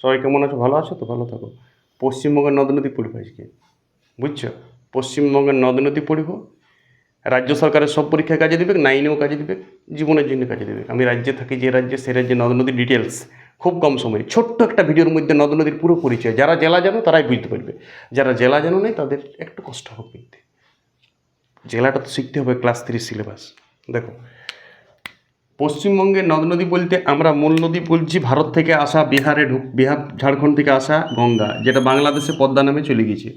সবাই কেমন আছো? ভালো আছো তো? ভালো থাকো। পশ্চিমবঙ্গের নদ নদী পড়ব আজকে বুঝছ? পশ্চিমবঙ্গের নদ নদী পড়ব রাজ্য সরকারের সব পরীক্ষায় কাজে দেবে নাইনেও কাজে দেবে জীবনের জন্য কাজে দেবে আমি রাজ্যে থাকি, যে রাজ্যে, সে রাজ্যে নদ নদীর ডিটেলস খুব কম সময়ে। ছোট্ট একটা ভিডিওর মধ্যে নদ নদীর পুরো পরিচয়, যারা জেলা জানো তারাই বুঝতে পারবে। যারা জেলা জানো নেই, তাদের একটু কষ্ট হবে জেলাটা তো শিখতে হবে ক্লাস থ্রি সিলেবাস দেখো পশ্চিমবঙ্গের নদ নদী বলতে আমরা মূল নদী বলছি ভারত থেকে আসা বিহারে ঢুক, বিহার, ঝাড়খণ্ড থেকে আসা গঙ্গা, যেটা বাংলাদেশে পদ্মা নামে চলে গেছে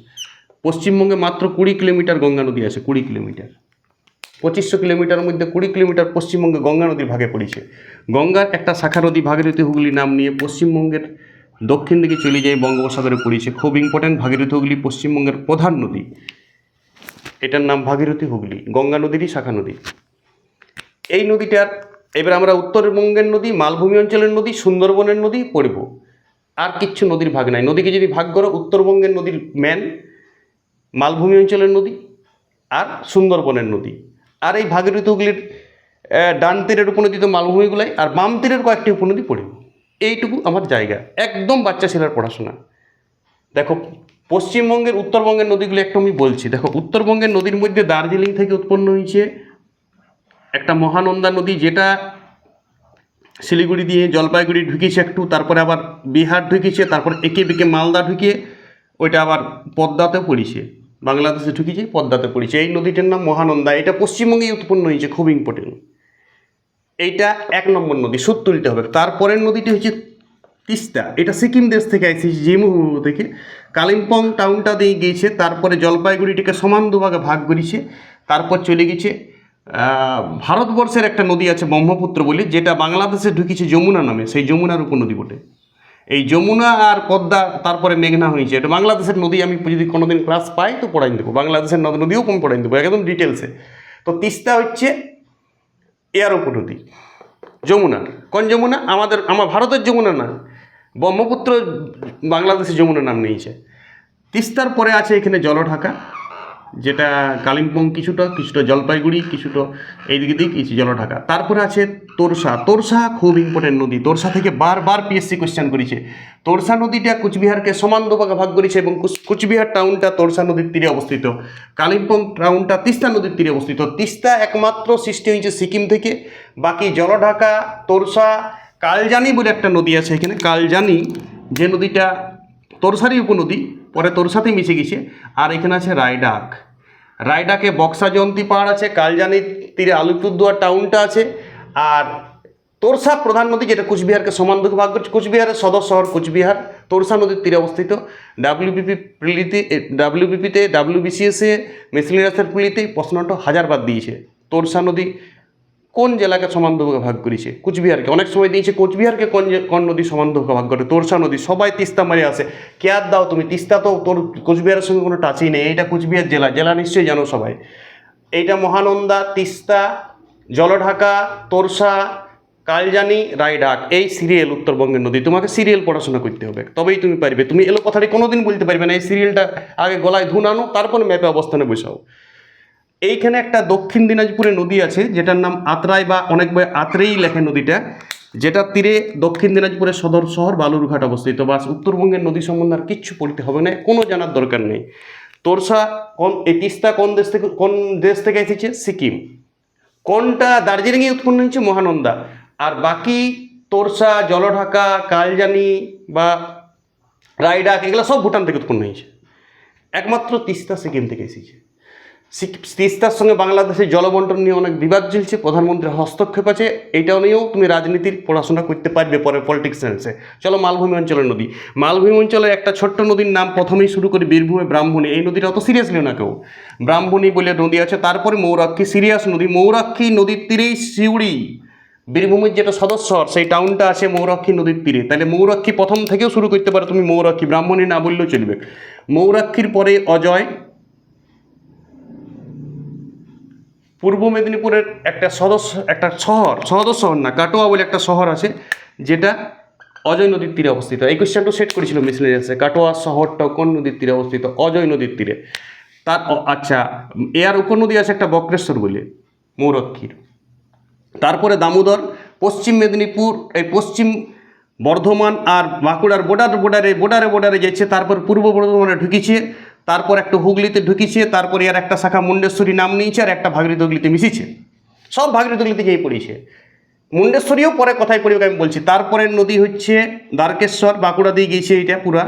পশ্চিমবঙ্গে মাত্র কুড়ি কিলোমিটার গঙ্গা নদী আছে, কুড়ি কিলোমিটার। পঁচিশশো কিলোমিটার মধ্যে কুড়ি কিলোমিটার পশ্চিমবঙ্গে গঙ্গা নদীর ভাগে পড়েছে। গঙ্গার একটা শাখা নদী ভাগীরথী হুগলি নাম নিয়ে পশ্চিমবঙ্গের দক্ষিণ দিকে চলে যায় বঙ্গোপসাগরে পড়েছে। খুব ইম্পর্ট্যান্ট ভাগীরথী হুগলি পশ্চিমবঙ্গের প্রধান নদী। এটার নাম ভাগীরথী হুগলি, গঙ্গা নদীরই শাখা নদী। এই নদীটার এবার আমরা উত্তরবঙ্গের নদী মালভূমি অঞ্চলের নদী সুন্দরবনের নদী পড়ব। আর কিচ্ছু নদীর ভাগ নাই। নদীকে যদি ভাগ করো উত্তরবঙ্গের নদীর ম্যান মালভূমি অঞ্চলের নদী আর সুন্দরবনের নদী। আর এই ভাগীরথী হুগলির আহ, ডান তীরের উপনদী তো মালভূমিগুলাই আর বাম তীরের কয়েকটি উপনদী পড়ব। এইটুকু আমার জায়গা। একদম বাচ্চা ছেলের পড়াশোনা। দেখো পশ্চিমবঙ্গের উত্তরবঙ্গের নদীগুলো একটু আমি বলছি। দেখো উত্তরবঙ্গের নদীর মধ্যে দার্জিলিং থেকে উৎপন্ন হয়েছে একটা মহানন্দা নদী যেটা শিলিগুড়ি দিয়ে জলপাইগুড়ি ঢুকিয়েছে একটু, তারপরে আবার বিহার ঢুকিয়েছে, তারপর একে বেঁকে মালদা ঢুকিয়ে ওইটা আবার পদ্মাতে পড়েছে। বাংলাদেশে ঢুকিয়েছে পদ্মাতে পড়েছে। এই নদীটার নাম মহানন্দা। এটা পশ্চিমবঙ্গেই উৎপন্ন হয়েছে খুব ইম্পর্টেন্ট এইটা এক নম্বর নদী সুদ তুলতে হবে। তারপরের নদীটি হচ্ছে তিস্তা। এটা সিকিম দেশ থেকে এসেছে জিমু থেকে কালিম্পং টাউনটা দিয়ে গিয়েছে, তারপরে জলপাইগুড়িটিকে সমান দুভাগে ভাগ করেছে, তারপর চলে গেছে ভারতবর্ষের একটা নদী আছে ব্রহ্মপুত্র বলে, যেটা বাংলাদেশে ঢুকেছে যমুনা নামে, সেই যমুনার উপনদী বটে এই যমুনা আর পদ্মা তারপরে মেঘনা হয়েছে। এটা বাংলাদেশের নদী, আমি যদি কোনোদিন ক্লাস পাই তো পড়াই দেবো। বাংলাদেশের নদ নদীও কম পড়াই দেবো, একদম ডিটেলসে তো তিস্তা হচ্ছে এয়ার উপনদী, যমুনা। কোন যমুনা? আমাদের আমার ভারতের যমুনা না। ব্রহ্মপুত্র বাংলাদেশে যমুনা নাম নিয়েছে। তিস্তার পরে আছে এখানে জলঢাকা। যেটা কালিম্পং কিছুটা কিছুটা জলপাইগুড়ি, কিছুটা এইদিকে দিক, কিছু জলঢাকা। তারপরে আছে তোরসা। তোরসা খুব ইম্পর্টেন্ট নদী। তোরসা থেকে বারবার পিএসসি কোয়েশ্চেন করেছে। তোরসা নদীটা কুচবিহারকে সমান দুভাগে ভাগ করেছে এবং কুচবিহার টাউনটা তোরসা নদীর তীরে অবস্থিত। কালিম্পং টাউনটা তিস্তা নদীর তীরে অবস্থিত। তিস্তা একমাত্র সৃষ্টি হয়েছে সিকিম থেকে। বাকি জলঢাকা, তোরসা, কালজানি বলে একটা নদী আছে এখানে। কালজানি যে নদীটা তোরসারই উপনদী পরে তোরসাতেই মিশে গেছে। আর এখানে আছে রায়ডাক। রায়ডাকে বক্সা জয়ন্তী পাহাড় আছে কালজানির তীরে আলিপুরদুয়ার টাউনটা আছে, আর তোরসা প্রধান নদী, যেটা কুচবিহারকে সমান দুঃখ ভাগ করছে, কুচবিহারের সদর শহর কুচবিহার, তোরসা নদীর তীরে অবস্থিত। ডাব্লিউবিপি প্রিলিতে ডাব্লিউবিপিতে ডাব্লিউবিসিএসে মিসলিনাসের প্রিলিতে প্রশ্নটা হাজারবার দিয়েছে। তোরসা নদী কোন জেলাকে সমান ভাগ করেছে? কুচবিহারকে। অনেক সময় দিয়েছে, কোচবিহারকে কোন কোন নদী সমান ভাগ করে? তোরসা নদী, সবাই তিস্তা মারে আসে কেয়ার দাও তুমি, তিস্তা তো তোর কোচবিহারের সঙ্গে কোনো টাচই নেই এইটা কুচবিহার জেলা জেলা নিশ্চয়ই জানো সবাই। এইটা মহানন্দা, তিস্তা, জলঢাকা, তোরসা, কালজানি, রায়ডাক, এই সিরিয়াল উত্তরবঙ্গের নদী। তোমাকে সিরিয়াল পড়াশোনা করতে হবে, তবেই তুমি পারবে। তুমি এলো কথাটি কোনোদিন বলতে পারবে না, এই সিরিয়ালটা আগে গলায় ধুন আনো, তারপর ম্যাপে অবস্থানে বসাও। এইখানে একটা দক্ষিণ দিনাজপুরে নদী আছে, যেটার নাম আত্রাই বা অনেক বই আত্রেই লেখে নদীটা, যেটা তীরে দক্ষিণ দিনাজপুরের সদর শহর বালুরঘাট অবস্থিত। বাস, উত্তরবঙ্গের নদী সম্বন্ধে আর কিচ্ছু পড়তে হবে না, কোনো জানার দরকার নেই। তোরসা কোন, এই তিস্তা কোন দেশ থেকে, কোন দেশ থেকে এসেছে? সিকিম। কোনটা দার্জিলিংয়ে উৎপন্ন হয়েছে? মহানন্দা। আর বাকি তোরসা, জলঢাকা, কালজানি বা রায়ডাক, এগুলো সব ভুটান থেকে উৎপন্ন হয়েছে। একমাত্র তিস্তা সিকিম থেকে এসেছে। তিস্তার সঙ্গে বাংলাদেশের জলবন্টন নিয়ে অনেক বিবাদ চলছে প্রধানমন্ত্রীর হস্তক্ষেপ আছে এটা নিয়েও তুমি রাজনীতির পড়াশোনা করতে পারবে পরে পলিটিক্স সায়েন্সে চলো মালভূমি অঞ্চলের নদী। মালভূমি অঞ্চলে একটা ছোট্ট নদীর নাম প্রথমেই শুরু করি বীরভূমে ব্রাহ্মণী। এই নদীটা অত সিরিয়াসলি না কেউ। ব্রাহ্মণী বলে নদী আছে, তারপরে মৌরাক্ষী সিরিয়াস নদী। মৌরাক্ষী নদীর তীরেই শিউড়ি বীরভূমের যেটা সদস্য, সেই টাউনটা আছে মৌরাক্ষী নদীর তীরে। তাহলে মৌরাক্ষী প্রথম থেকেও শুরু করতে পারো তুমি মৌরাক্ষী ব্রাহ্মণী না বললেও চলবে। মৌরাক্ষীর পরে অজয় পূর্ব মেদিনীপুরের একটা সদস্য, একটা শহর সদর শহর না, কাটোয়া বলে একটা শহর আছে, যেটা অজয় নদীর তীরে অবস্থিত। এই কোয়েশ্চেনটা সেট করেছিল মিসলেনিয়াসে কাটোয়া শহরটা কোন নদীর তীরে অবস্থিত? অজয় নদীর তীরে। তার আচ্ছা এর উপনদী আছে একটা বক্রেশ্বর বলে, মৌরক্ষীর। তারপরে দামোদর, পশ্চিম মেদিনীপুর, এই পশ্চিম বর্ধমান আর বাঁকুড়ার বর্ডার বর্ডারে বর্ডারে বর্ডারে যাচ্ছে, তারপর পূর্ব বর্ধমানে ঢুকিছে তারপর একটা হুগলিতে ঢুকিছে, তারপরে আর একটা শাখা মুন্ডেশ্বরী নাম নিয়েছে, আর একটা ভাগীরথী হুগলিতে মিশিছে। সব ভাগীরথী হুগলিতে যেই পড়েছে। মুন্ডেশ্বরীও পরে কথায় পড়বে আমি বলছি। তারপরের নদী হচ্ছে দ্বারকেশ্বর, বাঁকুড়া দিয়ে গিয়েছে এইটা পুরা।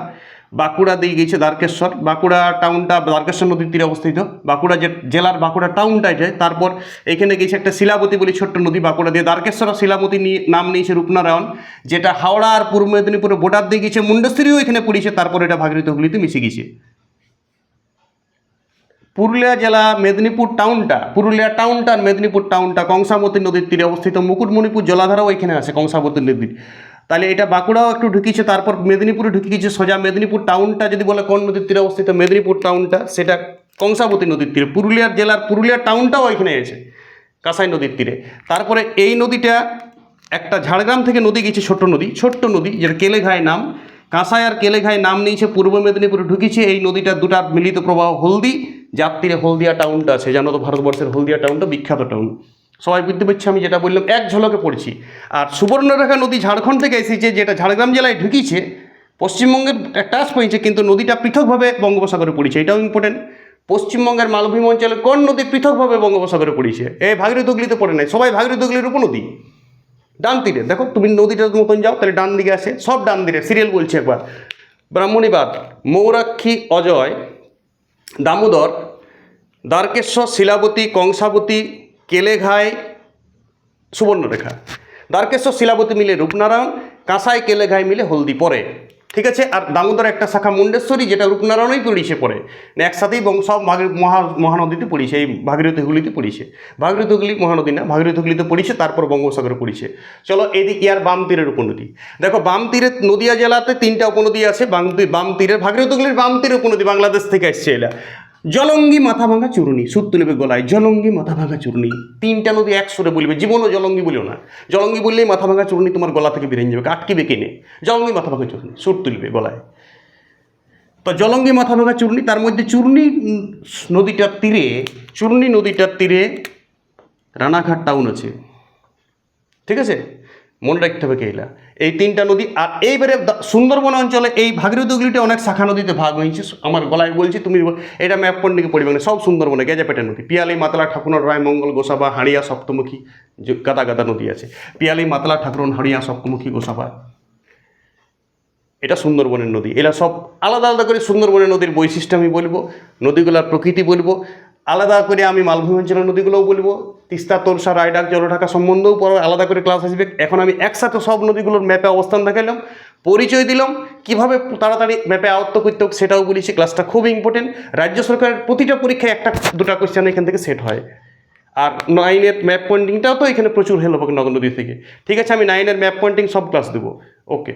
বাঁকুড়া দিয়ে গিয়েছে দ্বারকেশ্বর। বাঁকুড়া টাউনটা, দ্বারকেশ্বর নদীর তীরে অবস্থিত। বাঁকুড়া যে জেলার বাঁকুড়া টাউনটা এটা তারপর এখানে গিয়েছে একটা শিলাবতী বলে ছোট্ট নদী বাঁকুড়া দিয়ে। দ্বারকেশ্বর শিলাবতী নিয়ে নাম নিয়েছে রূপনারায়ণ, যেটা হাওড়া আর পূর্ব মেদিনীপুরে বর্ডার দিয়ে গিয়েছে। মুন্ডেশ্বরীও এখানে পড়েছে, তারপর এটা ভাগীরথী হুগলিতে মিশে গিয়েছে। পুরুলিয়া জেলা মেদিনীপুর টাউনটা পুরুলিয়া টাউনটা আর মেদিনীপুর টাউনটা কংসাবতী নদীর তীরে অবস্থিত। মুকুটমণিপুর জলাধারাও এখানে আছে কংসাবতী নদীর। তাহলে এটা বাঁকুড়াও একটু ঢুকিয়েছে, তারপর মেদিনীপুরে ঢুকে গেছে সোজা। মেদিনীপুর টাউনটা যদি বলে কোন নদীর তীরে অবস্থিত, মেদিনীপুর টাউনটা সেটা কংসাবতী নদীর তীরে। পুরুলিয়ার জেলার পুরুলিয়া টাউনটাও এখানে আছে, কাঁসাই নদীর তীরে। তারপরে এই নদীটা একটা ঝাড়গ্রাম থেকে নদী গেছে, ছোট্ট নদী ছোট্ট নদী, যেটা কেলেঘায় নাম। কাঁসাই আর কেলেঘায় নাম নিয়েছে, পূর্ব মেদিনীপুরে ঢুকেছে এই নদীটার দুটার মিলিত প্রবাহ হলদি যার তীরে হলদিয়া টাউনটা আছে, জানো তো ভারতবর্ষের হলদিয়া টাউনটা, বিখ্যাত টাউন। সবাই বুঝতে পারছি, আমি যেটা বললাম, এক ঝলকে পড়ছি। আর সুবর্ণরেখা নদী ঝাড়খণ্ড থেকে এসেছে, যেটা ঝাড়গ্রাম জেলায় ঢুকিছে পশ্চিমবঙ্গের টাচ পয়েছে কিন্তু নদীটা পৃথকভাবে বঙ্গোপসাগরে পড়েছে, এটাও ইম্পর্টেন্ট পশ্চিমবঙ্গের মালভূমি অঞ্চলে কোন নদী পৃথকভাবে বঙ্গোপসাগরে পড়েছে? এই ভাগীরথী হুগলিতে পড়ে নাই, সবাই ভাগীরথী উপনদী। ডান তীরে, দেখো, তুমি নদীটার মতন যাও, তাহলে ডান দিকে আসে, সব ডান দিকে সিরিয়াল বলছি একবার। ব্রাহ্মণীবাদ, মৌরাক্ষী অজয় দামোদর, দ্বারকেশ্বর শিলাবতী, কংসাবতী, কেলেঘাই, সুবর্ণরেখা। দ্বারকেশ্বর শিলাবতী মিলে রূপনারায়ণ, কাঁসাই কেলেঘাই মিলে হলদি পরে ঠিক আছে? আর দামোদর একটা শাখা মুন্ডেশ্বরী, যেটা রূপনারায়ণই পড়িছে পরে। মানে একসাথেই সব মহা মহানদীতে পড়িছে, এই ভাগীরথী হুগলিতে পড়িছে। ভাগীরথী হুগলি মহানদী না, ভাগীরথী হুগলিতে পড়িছে, তারপর বঙ্গোপসাগরে পড়িছে। চলো এদিকে, ইয়ার বাম তীরের উপনদী। দেখো, বাম তীরে নদিয়া জেলাতে তিনটা উপনদী আছে, বাম বাম তীরের ভাগীরথী হুগলির বাম তীরের উপনদী বাংলাদেশ থেকে এসছে এলা। জলঙ্গি মাথা ভাঙা চূর্ণি সুদ তুলবে গলায়, জলঙ্গি মাথা ভাঙা চূর্ণি তিনটা নদী এক সুরে বলবে, জীবনও জলঙ্গি বলিও না। জলঙ্গি বললেই মাথা ভাঙা চূর্ণি তোমার গলা থেকে বেরিয়ে যাবে আটকিবে কেনে জলঙ্গি মাথা ভাঙা চূর্ণি সুর তুলবে গলায়। তো জলঙ্গি মাথা ভাঙা চূর্ণি তার মধ্যে চূর্ণি নদীটার তীরে চূর্ণি নদীটার তীরে রানাঘাট টাউন আছে। ঠিক আছে? মনে রাখতে হবে কেইলা, এই তিনটা নদী আর এইবারে সুন্দরবন অঞ্চলে এই ভাগীরথী অনেক শাখা নদীতে ভাগ হয়েছে। আমার গলায় বলছি, তুমি এটা ম্যাপ পন্ডিকে পড়বে? না সব সুন্দরবনে, গেজাপেটা নদী, পিয়ালি, মাতলা ঠাকুর রায়মঙ্গল গোসাবা, হাড়িয়া, সপ্তমুখী, যে গাদা গাদা নদী আছে। পিয়ালি, মাতলা ঠাকুর হাড়িয়া, সপ্তমুখী, গোসাবা। এটা সুন্দরবনের নদী। এরা সব আলাদা আলাদা করে সুন্দরবনের নদীর বৈশিষ্ট্য আমি বলব, নদীগুলোর প্রকৃতি বলব। আলাদা করে আমি মালভূমি অঞ্চলের নদীগুলোও বলব, তিস্তা তোরসা রায়ডাক, জলঢাকা সম্বন্ধেও পরে আলাদা করে ক্লাস আসবে। এখন আমি একসাথে সব নদীগুলোর ম্যাপে অবস্থান দেখালাম পরিচয় দিলাম, কীভাবে তাড়াতাড়ি ম্যাপে আয়ত্ত করতে হোক সেটাও বলেছি ক্লাসটা খুব ইম্পর্টেন্ট রাজ্য সরকারের প্রতিটা পরীক্ষায় একটা, দুটো কোয়েশ্চেন এখান থেকে সেট হয়। আর নাইনের ম্যাপ পয়েন্টিংটাও তো এখানে প্রচুর হেল্প হবে নগর নদী থেকে। ঠিক আছে, আমি নাইনের ম্যাপ পয়েন্টিং সব ক্লাস দেবো। ওকে